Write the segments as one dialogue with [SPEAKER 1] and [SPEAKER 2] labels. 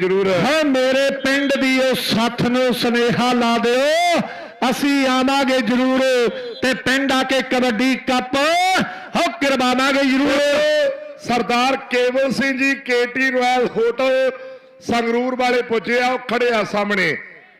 [SPEAKER 1] ਜ਼ਰੂਰ।
[SPEAKER 2] ਹਾਂ ਮੇਰੇ ਪਿੰਡ ਦੀ ਉਹ ਸੱਥ ਨੂੰ ਸੁਨੇਹਾ ਲਾ ਦਿਓ। ਅਸੀਂ ਆਵਾਂਗੇ ਜ਼ਰੂਰ ਤੇ ਪਿੰਡ ਆ ਕੇ ਕਬੱਡੀ ਕੱਪ ਹੋ ਕਰਵਾਵਾਂਗੇ ਜ਼ਰੂਰ।
[SPEAKER 1] ਸਰਦਾਰ ਕੇਵਲ Singh ji KT royal hotel Sangrur ਵਾਲੇ ਪੁੱਜੇ ਆ ਉਹ ਖੜੇ ਆ ਸਾਹਮਣੇ।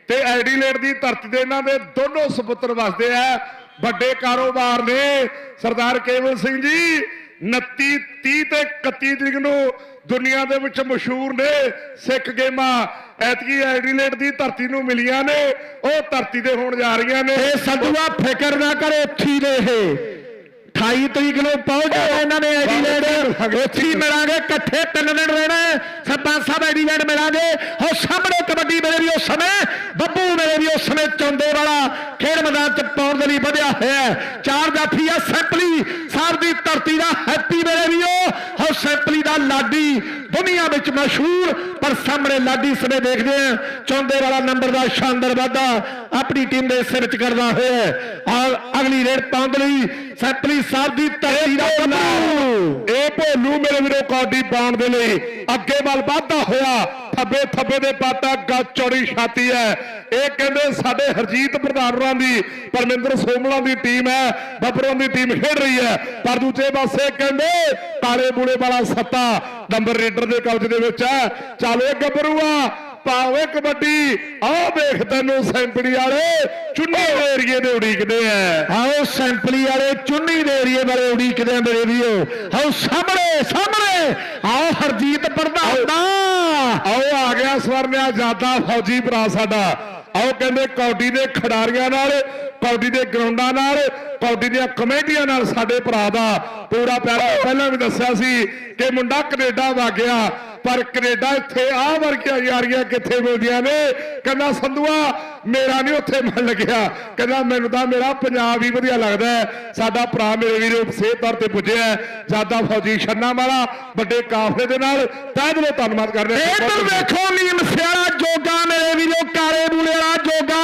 [SPEAKER 1] ਤੇ ਐਡੀਲੇਟ ਦੀ ਧਰਤੀ ਦੇ ਇਹਨਾਂ ਦੇ ਦੋਨੋਂ ਸੁਪੁੱਤਰ ਵਸਦੇ ਆ। ਵੱਡੇ ਕਾਰੋਬਾਰ ਨੇ ਸਰਦਾਰ ਕੇਵਲ ਸਿੰਘ ਜੀ। 29 30 ਤੇ 31 ਤਰੀਕ ਨੂੰ ਦੁਨੀਆ ਦੇ ਵਿੱਚ ਮਸ਼ਹੂਰ ਨੇ ਸਿੱਖ ਗੇਮਾਂ। ਐਤਕੀ ਐਡੀਲੇਟ ਦੀ ਧਰਤੀ ਨੂੰ ਮਿਲੀਆਂ ਨੇ, ਉਹ ਧਰਤੀ ਤੇ ਹੋਣ ਜਾ ਰਹੀਆਂ ਨੇ।
[SPEAKER 2] ਇਹ ਸੰਧੂਆ ਫਿਕਰ ਨਾ ਕਰੋ, ਉੱਥੀ ਦੇ ਇਹ 28 ਤਰੀਕ ਨੂੰ ਪਹੁੰਚ ਇਹਨਾਂ ਨੇ ਐਡੀਲੇਡ। ਉੱਥੇ ਮਿਲਾਂਗੇ ਇਕੱਠੇ ਤਿੰਨ ਦਿਨ ਰਹਿਣਾ। ਸਰਪੰਚ ਸਾਹਿਬ ਐਡੀਲੇਡ ਮਿਲਾਂਗੇ। ਹੋ ਸਾਹਮਣੇ ਕਬੱਡੀ ਮੇਰੇ ਵੀ ਉਸ ਸਮੇਂ ਬੱਬੂ ਮੇਰੇ ਵੀ ਉਸ ਸਮੇਂ ਚੌਂਦੇ ਵਾਲਾ ਖੇਡ ਮੈਦਾਨ ਚ ਪਾਉਣ ਦੇ ਲਈ ਵਧਿਆ ਹੋਇਆ। ਚਾਰ ਜਾਫੀ ਆ ਸੈਂਪਲੀ। ਸਾਹਿਬ ਦੀ ਧਰਤੀ ਦਾ ਹੈਪੀ ਮੇਰੇ ਵੀ ਹੋ ਸੈਂਪਲੀ ਦਾ ਲਾਡੀ ਦੁਨੀਆ ਵਿੱਚ ਮਸ਼ਹੂਰ, ਪਰ ਸਾਹਮਣੇ ਲਾਡੀ ਸਮੇਂ ਦੇਖਦੇ ਆ। ਚੌਂਦੇ ਵਾਲਾ ਨੰਬਰ ਦਾ ਸ਼ਾਨਦਾਰ ਵਾਧਾ ਆਪਣੀ ਟੀਮ ਦੇ ਸਿਰ ਵਿੱਚ ਕਰਦਾ ਹੋਇਆ ਔਰ ਅਗਲੀ ਰੇਡ ਪਾਉਣ ਲਈ ਸੈਂਪਲੀ ਸਾਹਿਬ ਦੀ ਧਰਤੀ ਦਾ
[SPEAKER 1] ਇਹ ਭੋਲੂ ਮੇਰੇ ਵੀਰੋ ਕੌਡੀ ਪਾਉਣ ਦੇ ਲਈ ਅੱਗੇ ਵੱਲ ਵਾਧਾ ਹੋਇਆ ਥੱਬੇ ਥੱਬੇ ਦੇ ਪਾਤਾ ਗੱਜ ਚੌੜੀ ਛਾਤੀ ਹੈ। ਇਹ ਕਹਿੰਦੇ ਸਾਡੇ ਹਰਜੀਤ ਪ੍ਰਧਾਨਰਾਂ ਦੀ, ਪਰਮਿੰਦਰ ਸੋਮਲਾ ਦੀ ਟੀਮ ਹੈ, ਬੱਬਰਾਂ ਦੀ ਟੀਮ ਖੇਡ ਰਹੀ ਹੈ। ਪਰ ਦੂਜੇ ਪਾਸੇ ਕਹਿੰਦੇ ਕਾਲੇ ਬੂਲੇ ਵਾਲਾ ਸੱਤਾ ਨੰਬਰ ਰੀਡਰ ਦੇ ਕਬਜ਼ੇ ਦੇ ਵਿੱਚ ਹੈ। ਚੱਲ ਇਹ ਗੱਭਰੂਆ ਪਾਵੇ ਕਬੱਡੀ, ਆਹ ਵੇਖ ਤੈਨੂੰ ਸੈਂਪਲੀ ਵਾਲੇ ਚੁੰਨੀ ਦੇ ਏਰੀਏ ਦੇ ਉਡੀਕਦੇ ਆ
[SPEAKER 2] ਆਓ ਸੈਂਪਲੀ ਵਾਲੇ ਚੁੰਨੀ ਦੇ ਏਰੀਏ ਵਾਲੇ ਉਡੀਕਦੇ ਆ ਮੇਰੇ ਵੀਰੋ। ਆਓ ਸਾਹਮਣੇ ਸਾਹਮਣੇ ਆਓ ਹਰਜੀਤ ਪ੍ਰਧਾਨ ਦਾ
[SPEAKER 1] ਸਵਰਨਿਆ ਜਾਦਾ ਫੌਜੀ ਭਰਾ ਸਾਡਾ। ਆਓ ਕਹਿੰਦੇ ਕੌਡੀ ਦੇ ਖਿਡਾਰੀਆਂ ਨਾਲ, ਕੌਡੀ ਦੇ ਗਰਾਊਂਡਾਂ ਨਾਲ, ਕੌਡੀ ਦੀਆਂ ਕਮੇਟੀਆਂ ਨਾਲ ਸਾਡੇ ਭਰਾ ਦਾ ਪੂਰਾ ਪਿਆਰਾ। ਪਹਿਲਾਂ ਵੀ ਦੱਸਿਆ ਸੀ ਕਿ ਮੁੰਡਾ ਕੈਨੇਡਾ ਵਾ ਗਿਆ। ਪਰ ਕੈਨੇਡਾ ਇੱਥੇ ਆ ਵਰਗੀਆਂ ਯਾਰੀਆਂ ਕਿੱਥੇ ਮਿਲਦੀਆਂ ਨੇ? ਕਹਿੰਦਾ, ਸੰਧੂਆ, ਮੇਰਾ ਨਹੀਂ ਉੱਥੇ ਮਨ ਲੱਗਿਆ। ਕਹਿੰਦਾ, ਮੈਨੂੰ ਤਾਂ ਮੇਰਾ ਪੰਜਾਬ ਹੀ ਵਧੀਆ ਲੱਗਦਾ ਸਾਡਾ ਭਰਾ ਮੇਰੇ ਵੀਰੋ ਸਿਹਤ ਤੌਰ ਤੇ ਪੁੱਜਿਆ ਜਾਦਾ ਫੌਜੀ ਛੰਨਾ ਵਾਲਾ ਵੱਡੇ ਕਾਫਲੇ ਦੇ ਨਾਲ, ਤਹਿ ਦਿਲੋਂ ਧੰਨਵਾਦ ਕਰਦੇ ਹਾਂ।
[SPEAKER 2] ਇਧਰ ਵੇਖੋ, ਨੀਮ ਸਿਆਲਾ ਜੋਗਾ ਮੇਰੇ ਵੀਰੋ, ਕਾਲੇ ਬੂਲੇ ਵਾਲਾ ਜੋਗਾ।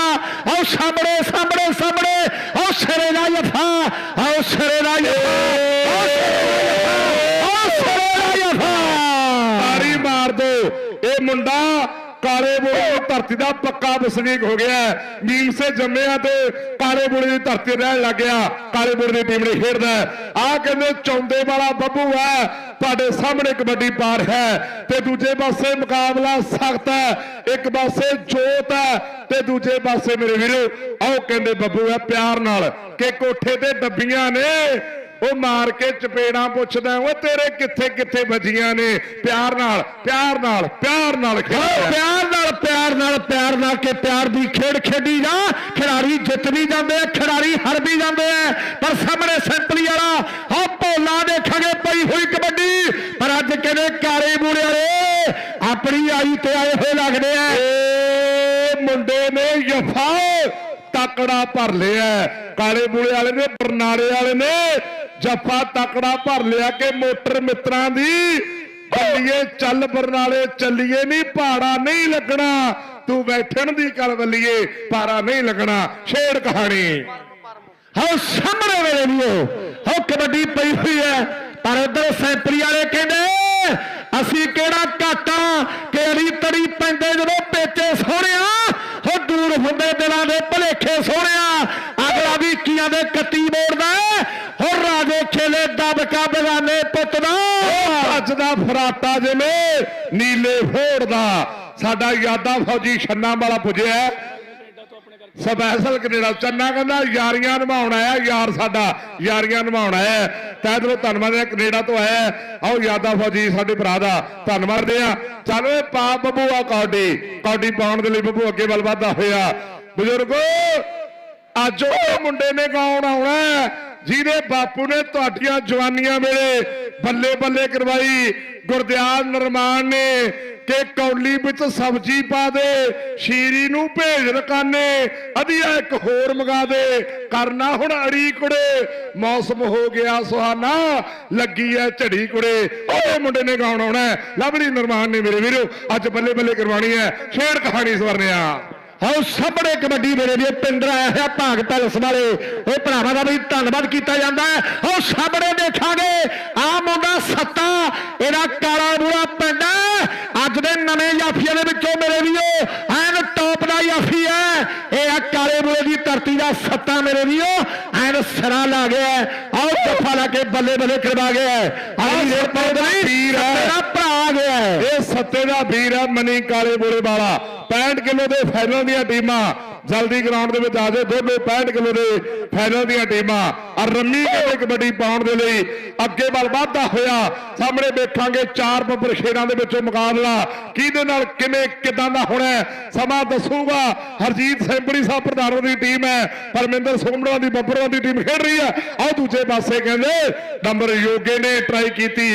[SPEAKER 2] ਆਓ ਸਾਹਮਣੇ ਸਾਹਮਣੇ ਸਾਹਮਣੇ ਆਓ ਸਿਰੇ ਦਾ ਯਫਾ ਆਓ ਸਿਰੇ ਦਾ ਯਫਾ
[SPEAKER 1] ਮੁੰਡਾ ਕਾਲੇ ਬੋਲੇ ਦੀ ਧਰਤੀ ਦਾ ਪੱਕਾ ਵਸਨੀਕ ਹੋ ਗਿਆ ਮੀਮ ਸੇ ਜੰਮਿਆ ਤੇ ਕਾਲੇ ਬੋਲੇ ਦੀ ਧਰਤੀ ਰਹਿਣ ਲੱਗ ਗਿਆ। ਕਾਲੇ ਬੋਲੇ ਦੀ ਟੀਮ ਨੇ ਖੇਡਦਾ ਆ ਕਹਿੰਦੇ ਚੌਂਦੇ ਵਾਲਾ ਬੱਬੂ ਹੈ। ਤੁਹਾਡੇ ਸਾਹਮਣੇ ਕਬੱਡੀ ਪਾਰ ਹੈ। ਤੇ ਦੂਜੇ ਪਾਸੇ ਮੁਕਾਬਲਾ ਸਖਤ ਹੈ। ਇੱਕ ਪਾਸੇ ਜੋਤ ਹੈ ਤੇ ਦੂਜੇ ਪਾਸੇ ਮੇਰੇ ਵੀਰੋ, ਆਓ ਕਹਿੰਦੇ ਬੱਬੂ ਹੈ ਪਿਆਰ ਨਾਲ ਕਿ ਕੋਠੇ ਤੇ ਡੱਬੀਆਂ ਨੇ ਉਹ ਮਾਰ ਕੇ ਚਪੇੜਾਂ ਪੁੱਛਦਾ ਓਏ ਤੇਰੇ ਕਿੱਥੇ ਕਿੱਥੇ ਵੱਜੀਆਂ ਨੇ? ਪਿਆਰ ਨਾਲ ਪਿਆਰ ਨਾਲ ਪਿਆਰ ਨਾਲ ਖੇਡਿਆ
[SPEAKER 2] ਪਿਆਰ ਨਾਲ ਪਿਆਰ ਨਾਲ ਪਿਆਰ ਨਾਲ ਕੇ ਪਿਆਰ ਦੀ ਖੇਡ ਖੇਡੀ ਜਾ। ਖਿਡਾਰੀ ਜਿੱਤ ਵੀ ਜਾਂਦੇ ਆ ਖਿਡਾਰੀ ਹਾਰ ਵੀ ਜਾਂਦੇ ਆ। ਪਰ ਸਾਹਮਣੇ ਸੈਂਪਲੀ ਵਾਲਾ ਆ ਭੋਲਾ ਦੇਖਾਂਗੇ ਪਈ ਹੋਈ ਕਬੱਡੀ। ਪਰ ਅੱਜ ਕਹਿੰਦੇ ਕਾਲੇ ਬੂੜੇ ਵਾਲੇ ਆਪਣੀ ਆਈ ਤੇ ਆਏ ਹੋਏ ਲੱਗਦੇ ਆ।
[SPEAKER 1] ਮੁੰਡੇ ਨੇ ਯਫਾ ਤਕੜਾ ਭਰ ਲਿਆ। ਕਾਲੇ ਬੂਲੇ ਵਾਲੇ ਨੇ ਬਰਨਾਲੇ ਵਾਲੇ ਨੇ। ਜੱਫਾ ਤਕੜਾ ਭਰ ਲਿਆ ਕਿ ਮੋਟਰ ਮਿੱਤਰਾਂ ਦੀ। ਬੱਲੀਏ ਚੱਲ ਬਰਨਾਲੇ, ਚੱਲੀਏ ਨਹੀਂ ਪਹਾੜਾ ਨਹੀਂ ਲੱਗਣਾ। ਤੂੰ ਬੈਠਣ ਦੀ ਕਲ ਬੱਲੀਏ ਪਾਰਾ ਨਹੀਂ ਲੱਗਣਾ। ਛੇੜ ਕਹਾਣੀ।
[SPEAKER 2] ਹਾਂ ਸਾਹਮਣੇ ਵੇਲੇ ਵੀ ਉਹ ਕਬੱਡੀ ਪਈ ਹੋਈ ਹੈ। ਪਰ ਉਧਰ ਸੈਂਪਲੀ ਵਾਲੇ ਕਹਿੰਦੇ, ਅਸੀਂ ਕਿਹੜਾ ਘਾਟਾ ਕਿ ਅੜੀ ਤੜੀ ਪੈਂਦੇ ਜਦੋਂ ਪੇਚੇ ਸੋਹਣਿਆ ਹੋ ਦੂਰ ਹੁੰਦੇ ਦਿਲਾਂ ਦੇ ਭਲੇਖੇ ਸੋਹਣਿਆ ਅਗਲਾ ਵੀ ਕੀਆਂ ਦੇ ਕੱਤੀ ਮੋੜਦਾ ਹੋ ਰਾਜੇ ਦਬਕਾ ਬਗਾਨੇ ਪੁੱਤ ਦਾ
[SPEAKER 1] ਅੱਜ ਫਰਾਟਾ ਜਿਵੇਂ ਨੀਲੇ ਫੋੜ ਦਾ। ਸਾਡਾ ਯਾਦਾ ਫੌਜੀ ਛੰਨਾ ਵਾਲਾ ਪੁੱਜਿਆ। ਸਪੈਸ਼ਲ ਕੈਨੇਡਾ ਚੰਨਾ ਕਹਿੰਦਾ, ਯਾਰੀਆਂ ਨਿਭਾਉਣ ਆਇਆ, ਯਾਰ ਸਾਡਾ, ਯਾਰੀਆਂ ਨਿਭਾਉਣ ਆਇਆ। ਤੈ ਦਿਲੋਂ ਧੰਨਵਾਦ ਹੈ, ਕੈਨੇਡਾ ਤੋਂ ਆਇਆ ਆਓ ਯਾਦਾ ਫੌਜੀ, ਸਾਡੇ ਭਰਾ ਦਾ ਧੰਨਵਾਦ ਦੇ ਆ ਚਲੋ ਇਹ ਪਾ ਬੱਬੂ ਆ ਕੌਡੀ। ਕੌਡੀ ਪਾਉਣ ਦੇ ਲਈ ਬੱਬੂ ਅੱਗੇ ਵੱਲ ਵਧਦਾ ਹੋਇਆ। ਬਜ਼ੁਰਗੋ, ਅੱਜ ਉਹ ਮੁੰਡੇ ਨੇ ਗਾਉਣ ਆਉਣਾ ਜਿਹਦੇ ਬਾਪੂ ਨੇ ਤੁਹਾਡੀਆਂ ਜਵਾਨੀਆਂ ਵੇਲੇ ਬੱਲੇ ਬੱਲੇ ਕਰਵਾਈ, ਗੁਰਦਿਆਲ ਨਰਮਾਨ ਨੇ ਕਿ ਕੌਲੀ ਵਿੱਚ ਸਬਜ਼ੀ ਪਾ ਦੇ, ਸ਼ੀਰੀ ਨੂੰ ਭੇਜ ਰਕਾਨੇ, ਅਧੀਆ ਇੱਕ ਹੋਰ ਮੰਗਾ ਦੇ, ਕਰਨਾ ਹੁਣ ਅੜੀ ਕੁੜੇ, ਮੌਸਮ ਹੋ ਗਿਆ ਸੁਹਾਨਾ, ਲੱਗੀ ਐ ਝੜੀ ਕੁੜੇ ਓਏ ਮੁੰਡੇ ਨੇ ਗਾਉਣ ਆਉਣਾ ਹੈ। ਲਵਲੀ ਨਰਮਾਨ ਨੇ ਮੇਰੇ ਵੀਰੋ, ਅੱਜ ਬੱਲੇ ਬੱਲੇ ਕਰਵਾਣੀ ਹੈ ਸ਼ੇਰ ਕਹਾਣੀ ਸਵਰਨਿਆ
[SPEAKER 2] ਆਓ ਸਾਹਮਣੇ ਕਬੱਡੀ ਮੇਰੇ ਵੀ ਪਿੰਡਰ ਆਇਆ ਹੈ ਭਾਗ ਪੈਲਸ ਵਾਲੇ। ਉਹ ਭਰਾਵਾਂ ਦਾ ਵੀ ਧੰਨਵਾਦ ਕੀਤਾ ਜਾਂਦਾ ਹੈ। ਆਓ ਸਾਹਮਣੇ ਦੇਖਾਂਗੇ ਆ ਮੁੰਡਾ ਸੱਤਾ ਇਹਦਾ ਕਾਲਾ ਬੂਰਾ ਪਿੰਡ ਅੱਜ ਦੇ ਨਵੇਂ ਯਾਫੀਆਂ ਦੇ ਵਿੱਚੋਂ ਮੇਰੇ ਵੀਓ ਐਨ ਟੌਪ ਦਾ ਯਾਫੀ ਹੈ। ਇਹ ਆ ਕਾਲੇ ਬੂਰੇ ਦੀ ਧਰਤੀ ਦਾ ਸੱਤਾ ਮੇਰੇ ਵੀਓ ਐਨ ਸਰਾ ਲਾ ਗਿਆ ਆਓ ਜੱਫਾ ਲਾ ਕੇ ਬੱਲੇ ਬੱਲੇ ਕਰਵਾ ਗਿਆ ਆਹ ਸਿਰ
[SPEAKER 1] ਪਰ ਦਾ
[SPEAKER 2] ਪੀਰ ਹੈ। ਆ ਗਿਆ ਹੈ।
[SPEAKER 1] ਇਹ ਸੱਤੇ ਦਾ ਵੀਰ ਹੈ ਮਨੀ ਕਾਲੇ ਬੋਲੇ ਵਾਲਾ 65 ਕਿਲੋ ਦੇ ਫਾਈਨਲ ਦੀਆਂ ਟੀਮਾਂ ਜਲਦੀ ਗਰਾਊਂਡ ਦੇ ਵਿੱਚ ਆ ਜਾਓ। ਦੋਨੇ 65 ਕਿਲੋ ਦੇ ਫਾਈਨਲ ਦੀਆਂ ਟੀਮਾਂ। ਔਰ ਰੰਮੀ ਕਹਿੰਦੇ ਕਬੱਡੀ ਪਾਉਣ ਦੇ ਲਈ ਅੱਗੇ ਵੱਲ ਵਾਧਾ ਹੋਇਆ ਸਾਹਮਣੇ ਵੇਖਾਂਗੇ ਚਾਰ ਬੱਬਰ ਸ਼ੇਰਾਂ ਦੇ ਵਿੱਚੋਂ ਮੁਕਾਬਲਾ। ਕਿਹਦੇ ਨਾਲ ਕਿਵੇਂ ਕਿਦਾਂ ਦਾ ਹੋਣਾ ਹੈ, ਸਮਾਂ ਦੱਸੂਗਾ। ਹਰਜੀਤ ਸੈਂਪੜੀ ਸਾਹਿਬ ਪ੍ਰਧਾਨ ਦੀ ਟੀਮ ਹੈ। ਪਰਮਿੰਦਰ ਸੋਮੜਾ ਦੀ ਬੱਬਰਾਂ ਦੀ ਟੀਮ ਖੇਡ ਰਹੀ ਹੈ। ਆਹ ਦੂਜੇ ਪਾਸੇ ਕਹਿੰਦੇ ਨੰਬਰ ਯੋਗੇ ਨੇ ਟਰਾਈ ਕੀਤੀ।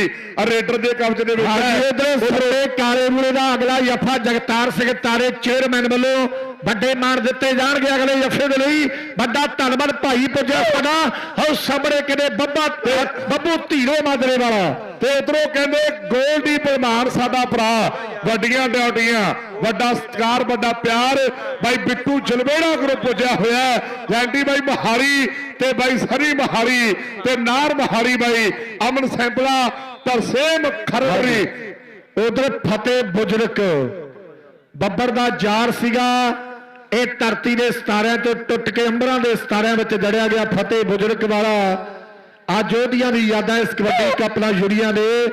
[SPEAKER 1] ਰੇਡਰ ਦੇ ਕਬਜ਼ੇ ਦੇ ਵਿੱਚ ਹੈ।
[SPEAKER 2] ਇਧਰ ਕਾਲੇ ਮੂਲੇ ਦਾ ਅਗਲਾ ਜੱਫਾ ਜਗਤਾਰ ਸਿੰਘ ਤਾਰੇ ਚੇਅਰਮੈਨ ਵੱਲੋਂ ਵੱਡੇ ਮਾਣ ਦਿੱਤੇ ਜਾਣਗੇ ਅਗਲੇ ਜੱਫੇ ਦੇ ਲਈ। ਵੱਡਾ ਧੰਨਵਾਦ ਭਾਈ ਪੁੱਜਿਆ ਸਾਡਾ। ਹੋ ਸਾਹਮਣੇ ਕਿਤੇ ਬੱਬਾ ਬੱਬੂ ਧੀਰੋ ਮਾਜਰੇ ਵਾਲਾ।
[SPEAKER 1] ਤੇ ਉਧਰੋਂ ਕਹਿੰਦੇ ਗੋਲਡੀ ਪਹਿਲਵਾਨ ਸਾਡਾ ਭਰਾ। ਵੱਡੀਆਂ ਡਿਊਟੀਆਂ ਵੱਡਾ ਸਤਿਕਾਰ ਵੱਡਾ ਪਿਆਰ। ਬਾਈ ਬਿੱਟੂ ਜਲਵੇੜਾ ਗਰੁੱਪ ਪੁੱਜਿਆ ਹੋਇਆ। ਜੈਂਟੀ ਬਾਈ ਮਹਾਰੀ ਤੇ ਬਾਈ ਸਰੀ ਮਹਾਰੀ ਤੇ ਨਾਰ ਮਹਾਰੀ ਬਾਈ ਅਮਨ ਸੈਂਪਲਾ ਤਰਸੇਮ ਖਰਵਰੀ
[SPEAKER 2] ਉਧਰ ਫਤਿਹ ਬੁਜਰਕ ਬੱਬਰ ਦਾ ਜਾਰ ਸੀਗਾ। ਇਹ ਧਰਤੀ ਦੇ ਸਤਾਰਿਆਂ ਤੋਂ ਟੁੱਟ ਕੇ ਅੰਬਰਾਂ ਦੇ ਸਤਾਰਿਆਂ ਵਿੱਚ ਜੜਿਆ ਗਿਆ ਫਤਿਹ ਬੁਜਰਕ ਵਾਲਾ। ਅੱਜ ਉਹਦੀਆਂ ਵੀ ਯਾਦਾਂ ਇਸ ਕਬੱਡੀ ਕੱਪ ਨਾਲ ਜੁੜੀਆਂ ਨੇ।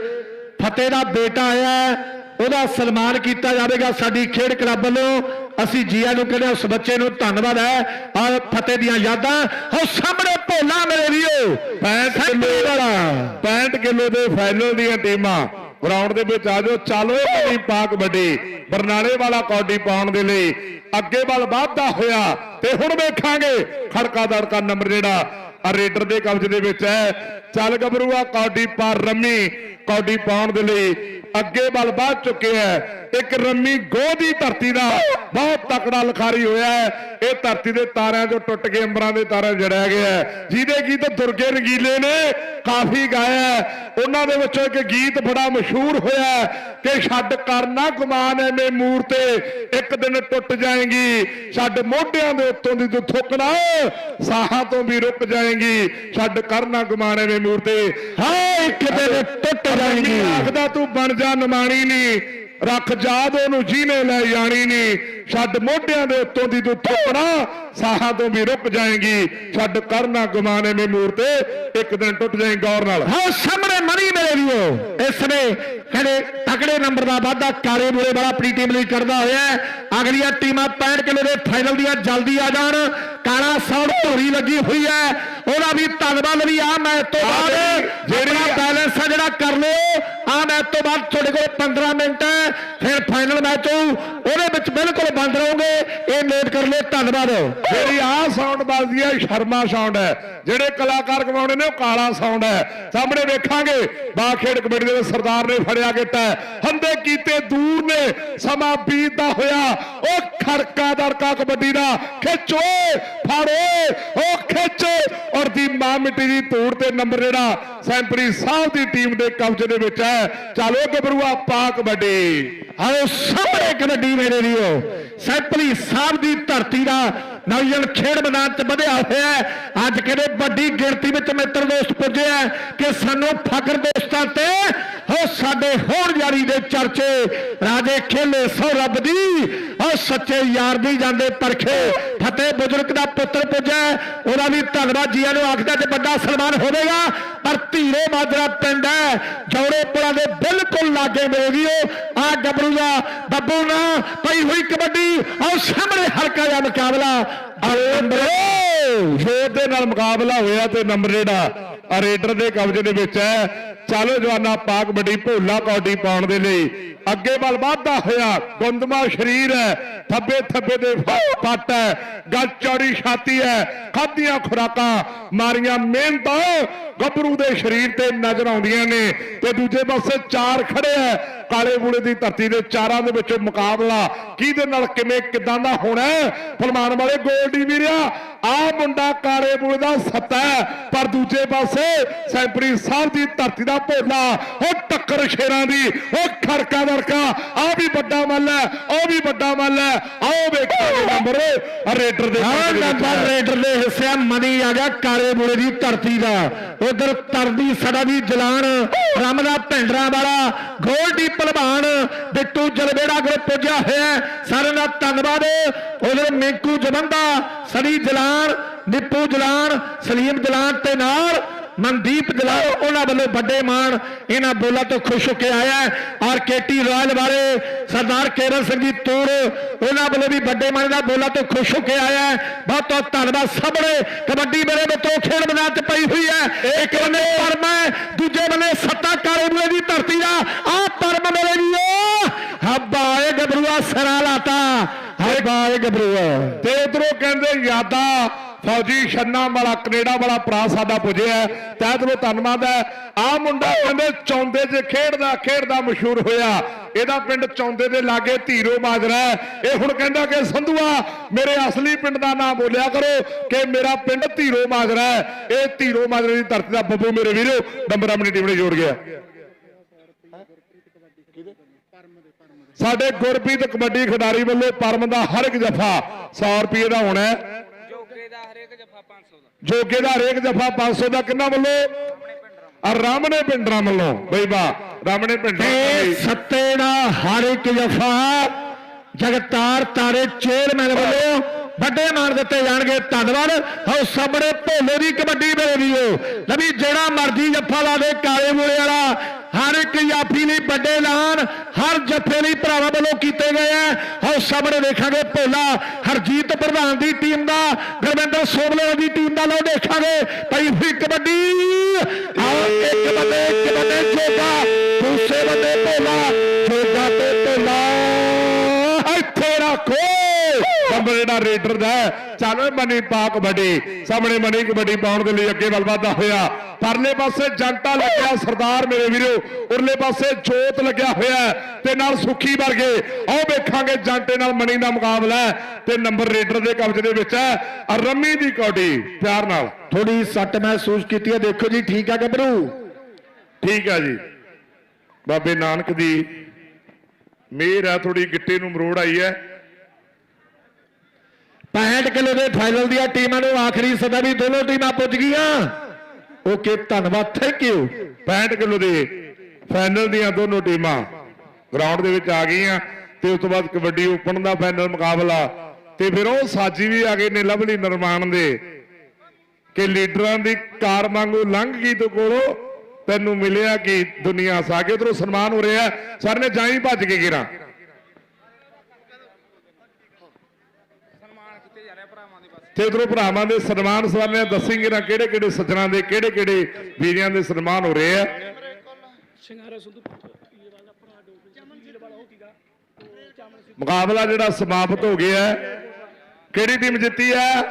[SPEAKER 2] ਫਤਿਹ ਦਾ ਬੇਟਾ ਆਇਆ ਹੈ, ਉਹਦਾ ਸਨਮਾਨ ਕੀਤਾ ਜਾਵੇਗਾ ਸਾਡੀ ਖੇਡ ਕਲੱਬ ਵੱਲੋਂ। ਅਸੀਂ ਜੀਆ ਨੂੰ ਕਹਿੰਦੇ ਹਾਂ, ਉਸ ਬੱਚੇ ਨੂੰ ਧੰਨਵਾਦ ਹੈ। ਔਰ ਫਤਿਹ ਦੀਆਂ ਯਾਦਾਂ ਉਹ ਸਾਹਮਣੇ ਭੋਲਾ ਮੇਰੇ ਵੀਓ
[SPEAKER 1] 65 ਕਿਲੋ
[SPEAKER 2] ਵਾਲਾ।
[SPEAKER 1] 65 ਕਿਲੋ ਦੇ ਫਾਈਨਲ ਦੀਆਂ ਟੀਮਾਂ। ਗਰਾਊਂਡ ਦੇ ਵਿੱਚ ਆ ਜਾਓ। ਚਲੋ ਬੜੀ ਪਾਕ ਵੱਡੀ। ਬਰਨਾਲੇ ਵਾਲਾ ਕੌਡੀ ਪਾਉਣ ਦੇ ਲਈ ਅੱਗੇ ਵੱਲ ਵਾਧਾ ਹੋਇਆ। ਤੇ ਹੁਣ ਵੇਖਾਂਗੇ ਖੜਕਾ ਦੜਕਾ ਨੰਬਰ ਜਿਹੜਾ ਰੇਡਰ ਦੇ ਕਬਜ਼ੇ ਦੇ ਵਿੱਚ ਹੈ। ਚੱਲ ਗੱਭਰੂਆ, ਕੌਡੀ ਪਾਰ ਰੰਮੀ। ਕੌਡੀ ਪਾਉਣ ਦੇ ਲਈ ਅੱਗੇ ਵੱਲ ਵੱਧ ਚੁੱਕਿਆ ਹੈ। ਇੱਕ ਰੰਮੀ ਗੋਹ ਦੀ ਧਰਤੀ ਦਾ ਬਹੁਤ ਤਕੜਾ ਲਖਾਰੀ ਹੋਇਆ ਹੈ। ਇਹ ਧਰਤੀ ਦੇ ਤਾਰਿਆਂ ਚੋਂ ਟੁੱਟ ਕੇ ਅੰਬਰਾਂ ਦੇ ਤਾਰਿਆਂ ਜੜਿਆ ਗਿਆ ਜਿਹਦੇ ਗੀਤ ਦੁਰਗੇ ਰੰਗੀਲੇ ਨੇ, ਕਾਫੀ ਗਾਇਆ ਉਹਨਾਂ ਦੇ ਵਿੱਚੋਂ ਇੱਕ ਗੀਤ ਬੜਾ ਮਸ਼ਹੂਰ ਹੋਇਆ ਕਿ ਛੱਡ ਕਰਨਾ ਗੁਮਾਨ ਐਵੇਂ ਮੂਰ ਤੇ, ਇੱਕ ਦਿਨ ਟੁੱਟ ਜਾਏਗੀ। ਛੱਡ ਮੋਢਿਆਂ ਦੇ ਉੱਤੋਂ ਦੀ ਤੂੰ ਥੁੱਕਣਾ ਸਾਹਾਂ ਤੋਂ ਵੀ ਰੁਕ ਜਾਏਗੀ। ਛੱਡ ਕਰਨਾ ਗੁਮਾਨ ਐਵੇਂ ਮੂਰ ਤੇ।
[SPEAKER 2] ਹਾਂ ਇੱਕ ਦਿਨ ਟੁੱਟ ਜਾਏਗੀ।
[SPEAKER 1] ਆਖਦਾ ਤੂੰ ਬਣ ਜਾ ਨਮਾਣੀ ਨਹੀਂ ਰੱਖ ਜਾਦ ਉਹਨੂੰ ਜਿਹਨੇ ਲੈ ਜਾਣੀ ਨਹੀਂ ਛੱਡ ਮੋਢਿਆਂ ਦੇ ਉੱਤੋਂ ਦੀ ਤੂੰ ਥੁੱਕਣਾ ਸਾਹਾਂ ਤੋਂ ਵੀ ਰੁਕ ਜਾਏਗੀ। ਛੱਡ ਕਰਨਾ ਗੁਮਾਨੇ ਮੇ ਮੂਰ ਤੇ ਇੱਕ ਦਿਨ ਟੁੱਟ ਜਾਏਗੀ ਗੌਰ ਨਾਲ।
[SPEAKER 2] ਹਾਂ ਸਾਹਮਣੇ ਮਨੀ ਮੇਰੇ ਵੀਓ ਇਸ ਨੇ ਕਹਿੰਦੇ ਤਕੜੇ ਨੰਬਰ ਦਾ ਵਾਧਾ ਕਾਲੇ ਮੂਲੇ ਵਾਲਾ ਆਪਣੀ ਟੀਮ ਲਈ ਕਰਦਾ ਹੋਇਆ। ਅਗਲੀਆਂ ਟੀਮਾਂ 65 ਕਿਲੋ ਦੇ ਫਾਈਨਲ ਦੀਆਂ ਜਲਦੀ ਆ ਜਾਣ। ਕਾਲਾ ਸੌੜ ਧੂਰੀ ਲੱਗੀ ਹੋਈ ਹੈ। ਉਹਦਾ ਵੀ ਧੰਨਵਾਦ ਵੀ ਆ ਮੈਚ ਤੋਂ ਬਾਅਦ
[SPEAKER 1] ਜਿਹੜੀ-
[SPEAKER 2] ਬੈਲੈਂਸ ਹੈ ਜਿਹੜਾ ਕਰ ਲਿਓ। ਆ ਮੈਚ ਤੋਂ ਬਾਅਦ ਤੁਹਾਡੇ ਕੋਲ 15 ਮਿੰਟ ਹੈ। ਫਿਰ ਫਾਈਨਲ ਮੈਚ ਹੋਊ। ਉਹਦੇ ਵਿੱਚ ਬਿਲਕੁਲ ਬੰਦ ਰਹੋਗੇ। ਧੰਨਵਾਦ।
[SPEAKER 1] ਜਿਹੜੀ ਆਹ ਸਾਊਂਡ ਵੱਜਦੀ ਹੈ ਸ਼ਰਮਾ ਸਾਊਂਡ ਹੈ। ਜਿਹੜੇ ਕਲਾਕਾਰ ਗਵਾਉਣੇ ਨੇ, ਉਹ ਕਾਲਾ ਸਾਊਂਡ ਹੈ। ਸਾਹਮਣੇ ਵੇਖਾਂਗੇ ਬਾ ਕਮੇਟੀ ਦੇ ਸਰਦਾਰ ਨੇ ਫੜਿਆ ਗਿੱਟਾ ਹੰਦੇ ਕੀਤੇ ਦੂਰ ਨੇ, ਸਮਾਂ ਬੀਤਦਾ ਹੋਇਆ। ਉਹ ਖੜਕਾ ਦੜਕਾ ਕਬੱਡੀ ਦਾ, ਖਿੱਚ ਓਏ ਉਹ ਖਿੱਚ। ਔਰ ਦੀ ਮਾਂ ਮਿੱਟੀ ਦੀ ਧੂੜ ਤੇ ਨੰਬਰ ਜਿਹੜਾ, ਸੈਂਪਰੀ ਸਾਹਿਬ ਦੀ ਟੀਮ ਦੇ ਕਬਜ਼ੇ ਦੇ ਵਿੱਚ ਹੈ। ਚਲੋ ਗੱਭਰੂਆ ਪਾ ਕਬੱਡੀ।
[SPEAKER 2] ਆਓ ਸਾਹਮਣੇ ਕਬੱਡੀ ਮੇਰੇ ਵੀਰੋ ਸੈਂਪਲੀ ਸਾਹਿਬ ਦੀ ਧਰਤੀ ਦਾ না ਨੌਜਵਾਨ ਖੇਡ ਮੈਦਾਨ 'ਚ ਵਧਿਆ ਹੋਇਆ ਹੈ। ਅੱਜ ਕਿਹੜੇ ਵੱਡੀ ਗਿਣਤੀ ਵਿੱਚ ਮਿੱਤਰ ਦੋਸਤ ਪੁੱਜੇ ਹੈ ਕਿ ਸਾਨੂੰ ਫਖਰ ਦੋਸਤਾਂ ਤੇ ਹੋ ਸਾਡੇ ਹੋਣ ਯਾਰੀ ਦੇ ਚਰਚੇ। ਰਾਜੇ ਖੇਲੇ ਸੋ ਰੱਬ ਦੀ, ਉਹ ਸੱਚੇ ਯਾਰ ਦੀ ਜਾਂਦੇ ਪਰਖੇ। ਫਤਿਹ ਬਜ਼ੁਰਗ ਦਾ ਪੁੱਤਰ ਪੁੱਜਾ ਉਹਦਾ ਵੀ ਧੰਨਵਾਦ। ਜੀਆਂ ਨੂੰ ਆਖਦਾ ਤੇ ਵੱਡਾ ਸਨਮਾਨ ਹੋਵੇਗਾ, ਪਰ ਧੀਰੇ ਮਾਜਰਾ ਪਿੰਡ ਹੈ, ਜੌੜੇ ਦੇ ਬਿਲਕੁਲ ਲਾਗੇ ਮਿਲੇਗੀ ਉਹ। ਆ ਗੱਭਰੂ ਦਾ ਬੱਬੂ ਨਾ ਪਈ ਹੋਈ ਕਬੱਡੀ ਆਹ ਸਾਹਮਣੇ ਹਲਕਾ ਜਿਹਾ ਮੁਕਾਬਲਾ। ਆਏ ਅੰਦਰੋਂ
[SPEAKER 1] ਜੋਰ ਦੇ ਨਾਲ ਮੁਕਾਬਲਾ ਹੋਇਆ ਤੇ ਨੰਬਰ ਜਿਹੜਾ ਰੇਡਰ ਦੇ ਕਬਜ਼ੇ ਦੇ ਵਿੱਚ ਹੈ। ਚਲੋ ਜਵਾਨਾ ਪਾਕ ਵੱਡੀ ਭੋਲਾ ਕੌਡੀ ਪਾਉਣ ਦੇ ਲਈ ਅੱਗੇ ਵੱਲ ਵਾਧਾ ਹੋਇਆ ਗੁੰਦਮਾ ਸਰੀਰ ਹੈ। ਥੱਬੇ ਥੱਬੇ ਦੇ ਪੱਟ ਹੈ। ਗੱਲ ਚੌੜੀ ਛਾਤੀ ਹੈ। ਖਾਧੀਆਂ ਖੁਰਾਕਾਂ ਮਾਰੀਆਂ ਮਿਹਨਤਾਂ ਗੱਭਰੂ ਦੇ ਸਰੀਰ ਤੇ ਨਜ਼ਰ ਆਉਂਦੀਆਂ ਨੇ ਤੇ ਦੂਜੇ ਪਾਸੇ ਚਾਰ ਖੜੇ ਹੈ। ਕਾਲੇ ਬੂਲੇ ਦੀ ਧਰਤੀ ਦੇ ਚਾਰਾਂ ਦੇ ਵਿੱਚੋਂ ਮੁਕਾਬਲਾ ਕਿਹਦੇ ਨਾਲ ਕਿਵੇਂ ਕਿਦਾਂ ਦਾ ਹੋਣਾ ਹੈ? ਫਲਮਾਨ ਵਾਲੇ ਗੋਲਡੀ ਵੀਰਿਆ ਆ ਮੁੰਡਾ ਕਾਲੇ ਬੂਲੇ ਦਾ ਸੱਤਾ ਪਰ ਦੂਜੇ ਪਾਸੇ ਸੈਂਪਰੀ ਸਾਹਿਬ ਦੀ ਧਰਤੀ ਦਾ ਭੋਲਾ ਉਹ ਟੱਕਰ ਸ਼ੇਰਾਂ ਦੀ ਉਹ ਖੜਕਾ ਦੜਕਾ ਆ ਵੀ ਵੱਡਾ ਮੱਲ ਹੈ ਉਹ ਵੀ ਵੱਡਾ ਮੱਲ ਹੈ ਆਓ ਵੇਖਾਂਗੇ ਨੰਬਰ ਰੇਡਰ ਦੇ
[SPEAKER 2] ਹਾਂ ਨੰਬਰ। ਰੇਡਰ ਦੇ ਹਿੱਸੇ ਮਨੀ ਆ ਗਿਆ ਕਾਲੇ ਬੂਲੇ ਦੀ ਧਰਤੀ ਦਾ ਉਧਰ ਤਰਦੀ ਸੜਾ ਵੀ ਜਲਾਨ ਰਮ ਦਾ ਭਿੰਡਰਾ ਵਾਲਾ ਗੋਲਡੀ ਭਲਵਾਨ ਬਿੱਟੂ ਜਲਵੇੜਾ ਕੋਲ ਪੁੱਜਿਆ ਹੋਇਆ ਸਾਰਿਆਂ ਦਾ ਧੰਨਵਾਦ। ਉਹਦੇ ਮਿੰਕੂ ਜਵੰਦਾ, ਸੜੀ ਜਲਾਨ ਨਿੱਪੂ ਜਲਾਨ ਸਲੀਮ ਜਲਾਨ ਤੇ ਨਾਲ ਮਨਦੀਪ ਜਲਾਲ ਉਹਨਾਂ ਵੱਲੋਂ ਵੱਡੇ ਮਾਣ ਇਹਨਾਂ ਬੋਲਾਂ ਤੋਂ ਖੁਸ਼ ਹੋ ਕੇ ਆਇਆ। ਔਰ ਕੇਟੀ ਰਾਇਲ ਵਾਲੇ ਸਰਦਾਰ ਕੇਰਲ ਸਿੰਘ ਜੀ ਤੂਰ ਉਹਨਾਂ ਵੱਲੋਂ ਵੀ ਵੱਡੇ ਮਾਣ ਦਾ ਬੋਲਾਂ ਤੋਂ ਖੁਸ਼ ਹੋ ਕੇ ਆਇਆ। ਬਹੁਤ ਬਹੁਤ ਧੰਨਵਾਦ ਸਭ ਨੇ ਕਬੱਡੀ ਮੇਰੇ ਮਿੱਤਰੋ ਖੇਡ ਮੈਦਾਨ 'ਚ ਪਈ ਹੋਈ ਹੈ। ਇੱਕ ਬੰਨੇ ਪਰਮ ਹੈ ਦੂਜੇ ਬੰਨੇ ਸੱਤਾ ਕਾਲੇ ਬੂਲੇ ਦੀ ਧਰਤੀ ਦਾ। ਆ ਪਰਮ ਮੇਰੇ ਵੀਰੋ ਹੱਬਾ ਏ ਗੱਭਰੂਆ ਸਰਾ ਲਾਤਾ। ਹੱਬਾ ਏ ਗੱਭਰੂਆ।
[SPEAKER 1] ਤੇ ਉਧਰੋਂ ਕਹਿੰਦੇ ਯਾਦਾ ਫੌਜੀ ਛੰਨਾ ਵਾਲਾ, ਕੈਨੇਡਾ ਵਾਲਾ ਭਰਾ ਸਾਡਾ ਪੁੱਜਿਆ ਤਹਿ ਦਿਲੋਂ ਧੰਨਵਾਦ ਹੈ। ਆ ਮੁੰਡਾ ਕਹਿੰਦੇ ਚੌਂਦੇ 'ਚ ਖੇਡਦਾ ਖੇਡਦਾ ਮਸ਼ਹੂਰ ਹੋਇਆ। ਇਹਦਾ ਪਿੰਡ ਚੌਂਦੇ ਦੇ ਲਾਗੇ ਧੀਰੋ ਮਾਜਰਾ ਇਹ ਹੁਣ ਕਹਿੰਦਾ ਕਿ, ਸੰਧੂਆ, ਮੇਰੇ ਅਸਲੀ ਪਿੰਡ ਦਾ ਨਾਮ ਬੋਲਿਆ ਕਰੋ ਕਿ ਮੇਰਾ ਪਿੰਡ ਧੀਰੋ ਮਾਜਰਾ ਇਹ ਧੀਰੋ ਮਾਜਰੇ ਦੀ ਧਰਤੀ ਦਾ ਬੱਬੂ ਮੇਰੇ ਵੀਰੋ ਨੰਬਰ ਆਪਣੀ ਟੀਮ ਨੇ ਜੋੜ ਗਿਆ। ਸਾਡੇ ਗੁਰਪ੍ਰੀਤ ਕਬੱਡੀ ਖਿਡਾਰੀ ਵੱਲੋਂ ਪਰਮ ਦਾ ਹਰ ਇੱਕ ਜਫਾ 100 ਰੁਪਏ ਦਾ ਹੋਣਾ
[SPEAKER 3] ਜੋਗੇ ਦਾ ਹਰੇਕ ਜਫਾ 500 ਦਾ।
[SPEAKER 1] ਜੋਗੇ ਦਾ ਹਰੇਕ ਜਫਾ 500 ਦਾ ਕਿੰਨਾ ਵੱਲੋਂ? ਆ ਰਾਮਣੇ ਪਿੰਡਰਾਂ ਵੱਲੋਂ। ਬਈ ਬਾ ਰਾਮਣੇ ਪਿੰਡਰਾਂ।
[SPEAKER 2] ਸੱਤੇ ਦਾ ਹਰ ਇੱਕ ਜਫਾ ਜਗਤਾਰ ਤਾਰੇ ਚੇਅਰਮੈਨ ਵੱਲੋਂ ਵੱਡੇ ਮਾਣ ਦਿੱਤੇ ਜਾਣਗੇ, ਧੰਨਵਾਦ। ਹਉ ਸਾਹਮਣੇ ਭੋਲੇ ਦੀ ਕਬੱਡੀ ਮੇਰੇ ਵੀਰੋ। ਨਵੀ ਜਿਹੜਾ ਮਰਜ਼ੀ ਜੱਫਾ ਲਾ ਦੇ, ਕਾਲੇ ਮੂਲੇ ਵਾਲਾ, ਹਰ ਇੱਕ ਜਾਫੀ ਲਈ ਵੱਡੇ ਐਲਾਨ, ਹਰ ਜੱਫੇ ਲਈ ਭਰਾਵਾਂ ਵੱਲੋਂ ਕੀਤੇ ਗਏ ਆ ਹਉ ਸਾਹਮਣੇ ਦੇਖਾਂਗੇ ਭੋਲਾ, ਹਰਜੀਤ ਪ੍ਰਧਾਨ ਦੀ ਟੀਮ ਦਾ, ਗੁਰਵਿੰਦਰ ਸੋਬਲੇ ਦੀ ਟੀਮ ਦਾ ਲੋ ਦੇਖਾਂਗੇ ਭਾਈ ਹੋਈ ਕਬੱਡੀ। ਆਓ ਇੱਕ ਬੰਦੇ ਇੱਕ ਬੰਦੇ ਜੋਗਾ, ਦੂਸਰੇ ਬੰਦੇ ਭੋਲਾ
[SPEAKER 1] ਨੰਬਰ ਜਿਹੜਾ ਰੇਡਰ ਦਾ। ਚੱਲ ਓਏ ਮਨੀ ਪਾ ਕਬੱਡੀ ਸਾਹਮਣੇ ਮਨੀ ਕਬੱਡੀ ਪਾਉਣ ਦੇ ਲਈ ਅੱਗੇ ਵੱਲ ਵਧਦਾ ਹੋਇਆ। ਪਰਲੇ ਪਾਸੇ ਜੰਟਾ ਲੱਗਿਆ ਸਰਦਾਰ ਮੇਰੇ ਵੀਰੋ ਉਰਲੇ ਪਾਸੇ ਜੋਤ ਲੱਗਿਆ ਹੋਇਆ ਤੇ ਨਾਲ ਸੁੱਖੀ ਵਰਗੇ। ਆਓ ਵੇਖਾਂਗੇ ਜੰਟੇ ਨਾਲ ਮਨੀ ਦਾ ਮੁਕਾਬਲਾ ਤੇ ਨੰਬਰ ਰੇਡਰ ਦੇ ਕਬਜ਼ੇ ਦੇ ਵਿੱਚ ਹੈ ਰੰਮੀ ਦੀ ਕੌਡੀ ਪਿਆਰ ਨਾਲ।
[SPEAKER 2] ਥੋੜੀ ਸੱਟ ਮਹਿਸੂਸ ਕੀਤੀ ਹੈ ਦੇਖੋ ਜੀ ਠੀਕ ਹੈ ਗੱਭਰੂ
[SPEAKER 1] ਠੀਕ ਹੈ ਜੀ। ਬਾਬੇ ਨਾਨਕ ਦੀ ਮਿਹਰ ਹੈ ਥੋੜੀ ਗਿੱਟੇ ਨੂੰ ਮਰੋੜ ਆਈ ਹੈ।
[SPEAKER 2] 65 ਕਿਲੋ ਦੇ ਫਾਈਨਲ ਦੀਆਂ ਟੀਮਾਂ ਨੂੰ ਆਖਰੀ ਸਦਾ ਵੀ ਦੋਨੋਂ ਟੀਮਾਂ ਪੁੱਜ ਗਈਆਂ। ਓਕੇ, ਧੰਨਵਾਦ ਥੈਂਕ ਯੂ
[SPEAKER 1] 65 ਕਿਲੋ ਦੇ ਫਾਈਨਲ ਦੀਆਂ ਦੋਨੋਂ ਟੀਮਾਂ ਗਰਾਊਂਡ ਦੇ ਵਿੱਚ ਆ ਗਈਆਂ ਤੇ ਉਸ ਤੋਂ ਬਾਅਦ ਕਬੱਡੀ ਓਪਨ ਦਾ ਫਾਈਨਲ ਮੁਕਾਬਲਾ ਤੇ ਫਿਰ ਉਹ ਸਾਜੀ ਵੀ ਆ ਗਏ ਨੇ ਲਵਲੀ ਨਿਰਮਾਣ ਦੇ ਕਿ ਲੀਡਰਾਂ ਦੀ ਕਾਰ ਵਾਂਗੂ ਲੰਘ ਗਈ ਤੂੰ ਕੋਲੋਂ ਤੈਨੂੰ ਮਿਲਿਆ ਕਿ ਦੁਨੀਆ ਸਾਗੇ। ਉਧਰੋਂ ਸਨਮਾਨ ਹੋ ਰਿਹਾ ਸਰ ਨੇ ਜਾਈ ਭੱਜ ਕੇ ਗਿਰਾਂ
[SPEAKER 3] ਸਨਮਾਨ ਕੀਤੇ ਜਾ ਰਹੇ ਭਰਾਵਾਂ ਦੇ ਬਸ
[SPEAKER 1] ਤੇ ਉਧਰੋਂ ਭਰਾਵਾਂ ਦੇ ਸਨਮਾਨ ਸਵਾਲੇ ਦੱਸੇਂਗੇ ਨਾ ਕਿਹੜੇ ਕਿਹੜੇ ਸੱਜਣਾ ਦੇ ਕਿਹੜੇ ਕਿਹੜੇ ਵੀਰਿਆਂ ਦੇ ਸਨਮਾਨ ਹੋ ਰਹੇ ਆ। ਮੁਕਾਬਲਾ ਜਿਹੜਾ ਸਮਾਪਤ ਹੋ ਗਿਆ। ਕਿਹੜੀ ਟੀਮ ਜਿੱਤੀ ਹੈ?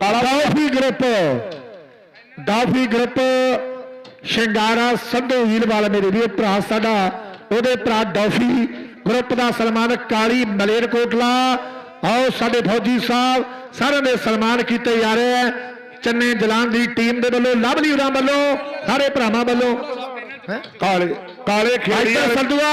[SPEAKER 1] ਕਾਲਾ
[SPEAKER 2] ਡਾਫੀ ਗਰੁੱਪ। ਡਾਫੀ ਗਰੁੱਪ ਸ਼ਿੰਗਾਰਾ ਸੰਧੂ ਹੀਲਵਾਲ ਮੇਰੇ ਵੀਰ ਭਰਾ ਸਾਡਾ ਉਹਦੇ ਭਰਾ ਡਾਫੀ ਗਰੁੱਪ ਦਾ ਸਨਮਾਨ ਕਾਲੀ ਮਲੇਰਕੋਟਲਾ ਆਓ ਸਾਡੇ ਫੌਜੀ ਸਾਹਿਬ ਸਾਰਿਆਂ ਦੇ ਸਨਮਾਨ ਕੀਤੇ ਜਾ ਰਹੇ ਆ ਚੰਨੇ ਜਲਾਨ ਦੀ ਟੀਮ ਦੇ ਵੱਲੋਂ ਲਵਲੀ ਉਰਾਂ ਵੱਲੋਂ ਸਾਰੇ ਭਰਾਵਾਂ ਵੱਲੋਂ।
[SPEAKER 1] ਕਾਲੇ ਕਾਲੇ ਖੇੜੀ
[SPEAKER 2] ਸੰਧੂਆ